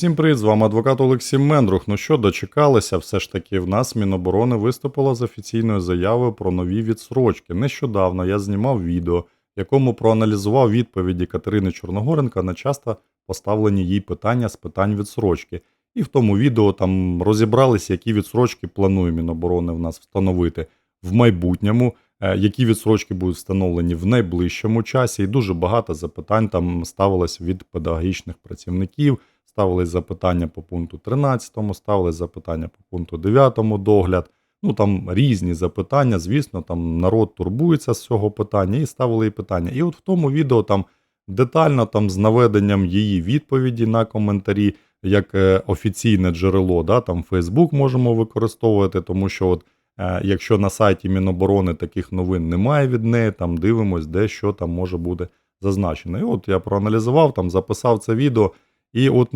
Всім привіт, з вами адвокат Олексій Мендрух. Ну що, дочекалися, все ж таки в нас Міноборони виступило з офіційною заявою про нові відсрочки. Нещодавно я знімав відео, в якому проаналізував відповіді Катерини Чорногоренка на часто поставлені їй питання з питань відсрочки. І в тому відео там розібралися, які відсрочки планує Міноборони в нас встановити в майбутньому, е, які відсрочки будуть встановлені в найближчому часі. І дуже багато запитань там ставилось від педагогічних працівників. Ставились запитання по пункту 13, ставились запитання по пункту 9 догляд. Ну там різні запитання, звісно, там народ турбується з цього питання і ставили їй питання. І от в тому відео там детально там з наведенням її відповіді на коментарі, як е, офіційне джерело, да, там Facebook можемо використовувати, тому що от е, якщо на сайті Міноборони таких новин немає від неї, там дивимось, де що там може бути зазначено. І от я проаналізував, там записав це відео. І от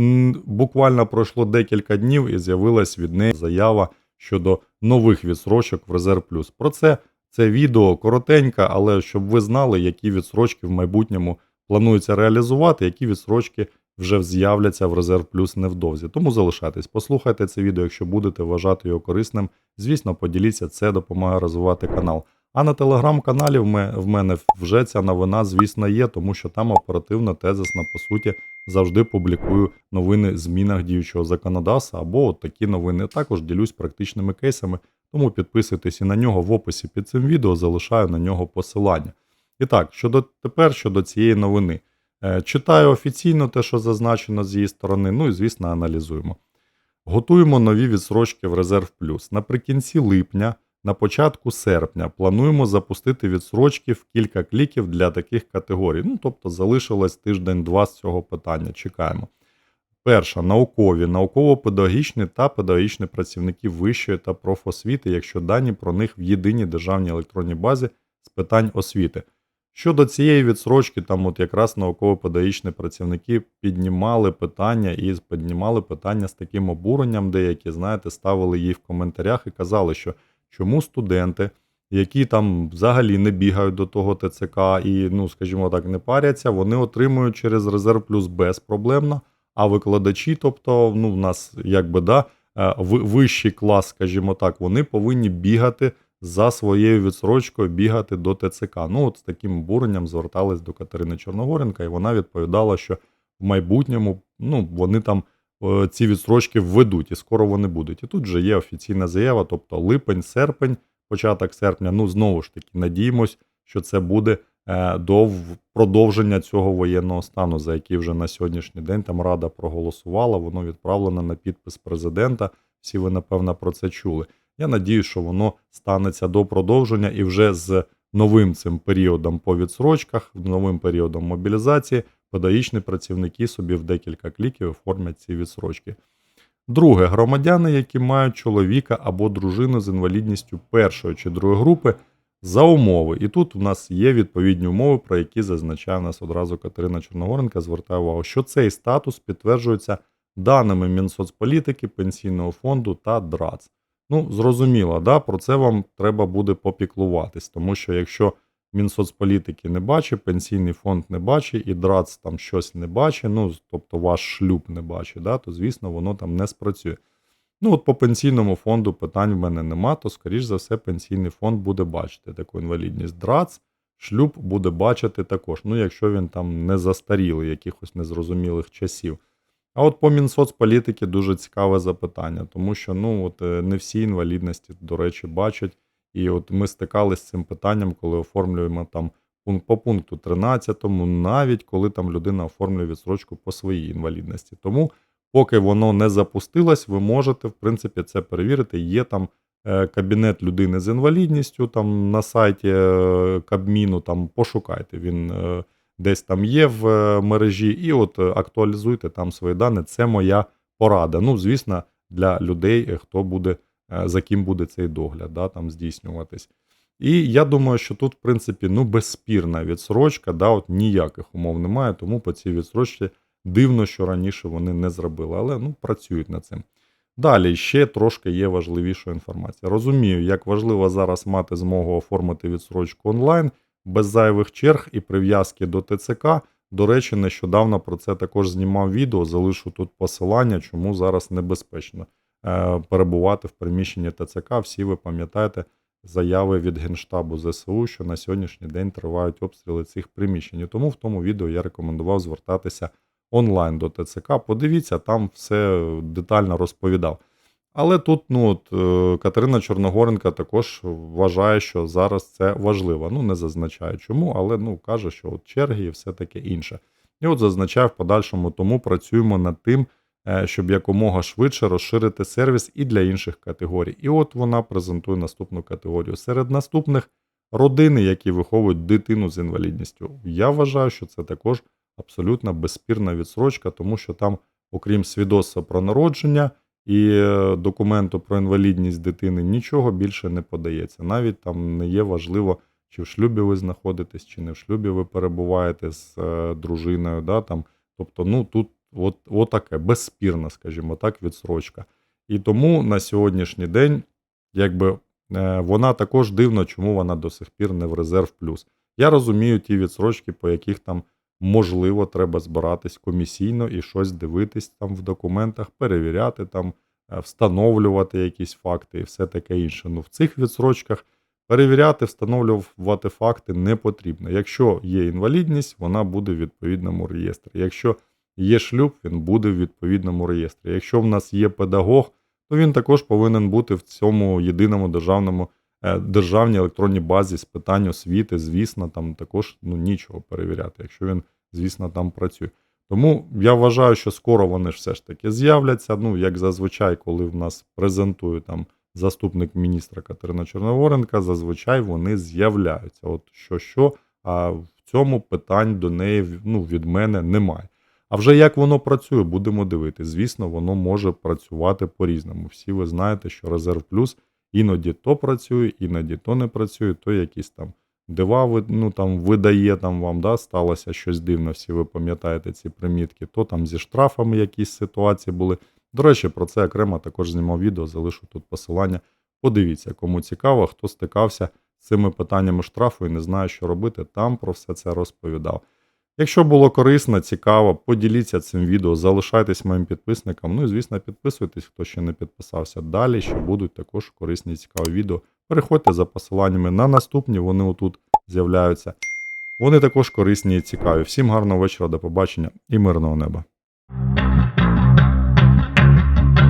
буквально пройшло декілька днів і з'явилась від неї заява щодо нових відсрочок в Резерв Плюс. Про це це відео коротеньке, але щоб ви знали, які відсрочки в майбутньому планується реалізувати, які відсрочки вже з'являться в Резерв Плюс невдовзі. Тому залишайтесь, послухайте це відео, якщо будете вважати його корисним. Звісно, поділіться, це допомагає розвивати канал. А на телеграм-каналі в мене вже ця новина, звісно, є, тому що там оперативно, тезисно, по суті, завжди публікую новини в змінах діючого законодавства або от такі новини. Також ділюсь практичними кейсами, тому підписуйтесь і на нього в описі під цим відео, залишаю на нього посилання. І так, щодо тепер щодо цієї новини. Е, Читаю офіційно те, що зазначено з її сторони, ну і звісно, аналізуємо. Готуємо нові відсрочки в Резерв Плюс. Наприкінці липня, на початку серпня плануємо запустити відсрочки в кілька кліків для таких категорій. Ну, тобто залишилось тиждень-два з цього питання. Чекаємо. Перша наукові, науково-педагогічні та педагогічні працівники вищої та профосвіти, якщо дані про них в єдиній державній електронній базі з питань освіти. Щодо цієї відсрочки, там от якраз науково-педагогічні працівники піднімали питання і піднімали питання з таким обуренням, деякі, знаєте, ставили її в коментарях і казали, що чому студенти, які там взагалі не бігають до того ТЦК і, ну, скажімо так, не паряться, вони отримують через резерв плюс безпроблемно, а викладачі, тобто, ну, в нас якби да, е, вищий клас, скажімо так, вони повинні бігати за своєю відсрочкою бігати до ТЦК. Ну, от з таким обуренням звертались до Катерини Чорногоренка, і вона відповідала, що в майбутньому ну, вони там ці відсрочки введуть, і скоро вони будуть. І тут вже є офіційна заява, тобто липень, серпень, початок серпня. Ну, знову ж таки, надіємось, що це буде е, до продовження цього воєнного стану, за який вже на сьогоднішній день там Рада проголосувала, воно відправлено на підпис президента. Всі ви, напевно, про це чули. Я надію, що воно станеться до продовження і вже з новим цим періодом по відсрочках, новим періодом мобілізації, педагогічні працівники собі в декілька кліків оформлять ці відсрочки. Друге, громадяни, які мають чоловіка або дружину з інвалідністю першої чи другої групи, за умови. І тут у нас є відповідні умови, про які зазначає нас одразу Катерина Чорногоренка. Звертаю увагу, що цей статус підтверджується даними Мінсоцполітики, Пенсійного фонду та ДРАЦ. Ну, зрозуміло, да, про це вам треба буде попіклуватись, тому що якщо Мінсоцполітики не бачить, пенсійний фонд не бачить, і ДРАЦ там щось не бачить, ну, тобто ваш шлюб не бачить, да, то звісно, воно там не спрацює. Ну, от по пенсійному фонду питань в мене нема, то, скоріш за все, пенсійний фонд буде бачити таку інвалідність. ДРАЦ, шлюб буде бачити також, ну, якщо він там не застарілий якихось незрозумілих часів. А от по Мінсоцполітики дуже цікаве запитання, тому що ну, от, е, не всі інвалідності, до речі, бачать. І от ми стикалися з цим питанням, коли оформлюємо там по пункту 13, навіть коли там людина оформлює відсрочку по своїй інвалідності. Тому, поки воно не запустилось, ви можете, в принципі, це перевірити. Є там е, кабінет людини з інвалідністю, там на сайті е, Кабміну, там пошукайте. Він е, десь там є в мережі, і от актуалізуйте там свої дані. Це моя порада. Ну, звісно, для людей, хто буде, за ким буде цей догляд, да, там здійснюватись. І я думаю, що тут, в принципі, ну, безспірна відсрочка, да, от ніяких умов немає, тому по цій відсрочці дивно, що раніше вони не зробили, але ну, працюють над цим. Далі ще трошки є важливіша інформація. Розумію, як важливо зараз мати змогу оформити відсрочку онлайн без зайвих черг і прив'язки до ТЦК. До речі, нещодавно про це також знімав відео. Залишу тут посилання, чому зараз небезпечно е, перебувати в приміщенні ТЦК. Всі ви пам'ятаєте заяви від Генштабу ЗСУ, що на сьогоднішній день тривають обстріли цих приміщень. Тому в тому відео я рекомендував звертатися онлайн до ТЦК. Подивіться, там все детально розповідав. Але тут ну, от, е, Катерина Чорногоренка також вважає, що зараз це важливо. Ну, не зазначає чому, але ну, каже, що от черги і все таке інше. І от зазначає в подальшому, тому працюємо над тим, е, щоб якомога швидше розширити сервіс і для інших категорій. І от вона презентує наступну категорію. Серед наступних родини, які виховують дитину з інвалідністю. Я вважаю, що це також абсолютно безспірна відсрочка, тому що там, окрім свідоцтва про народження і е, документу про інвалідність дитини, нічого більше не подається. Навіть там не є важливо, чи в шлюбі ви знаходитесь, чи не в шлюбі ви перебуваєте з е, дружиною. Да, там. Тобто, ну тут от, от таке безспірна, скажімо так, відсрочка. І тому на сьогоднішній день, якби е, вона також дивно, чому вона до сих пір не в резерв плюс. Я розумію ті відсрочки, по яких там можливо треба збиратись комісійно і щось дивитись там в документах, перевіряти там, е, встановлювати якісь факти і все таке інше. Ну в цих відсрочках перевіряти, встановлювати факти не потрібно. Якщо є інвалідність, вона буде в відповідному реєстрі. Якщо є шлюб, він буде в відповідному реєстрі. Якщо в нас є педагог, то він також повинен бути в цьому єдиному державному е, державній електронній базі з питань освіти. Звісно, там також ну, нічого перевіряти, якщо він, звісно, там працює. Тому я вважаю, що скоро вони ж все ж таки з'являться. Ну, як зазвичай, коли в нас презентує там заступник міністра Катерина Чорноворенка, зазвичай вони з'являються. От що що, а в цьому питань до неї ну, від мене немає. А вже як воно працює, будемо дивитися. Звісно, воно може працювати по-різному. Всі ви знаєте, що резерв плюс іноді то працює, іноді то не працює, то якісь там дива ну, там, видає там вам, да, сталося щось дивне, всі ви пам'ятаєте ці примітки, то там зі штрафами якісь ситуації були. До речі, про це окремо також знімав відео, залишу тут посилання. Подивіться, кому цікаво, хто стикався з цими питаннями штрафу і не знає, що робити, там про все це розповідав. Якщо було корисно, цікаво, поділіться цим відео, залишайтесь моїм підписником. Ну і звісно, підписуйтесь, хто ще не підписався. Далі ще будуть також корисні і цікаві відео. Переходьте за посиланнями на наступні, вони отут з'являються. Вони також корисні і цікаві. Всім гарного вечора, до побачення і мирного неба.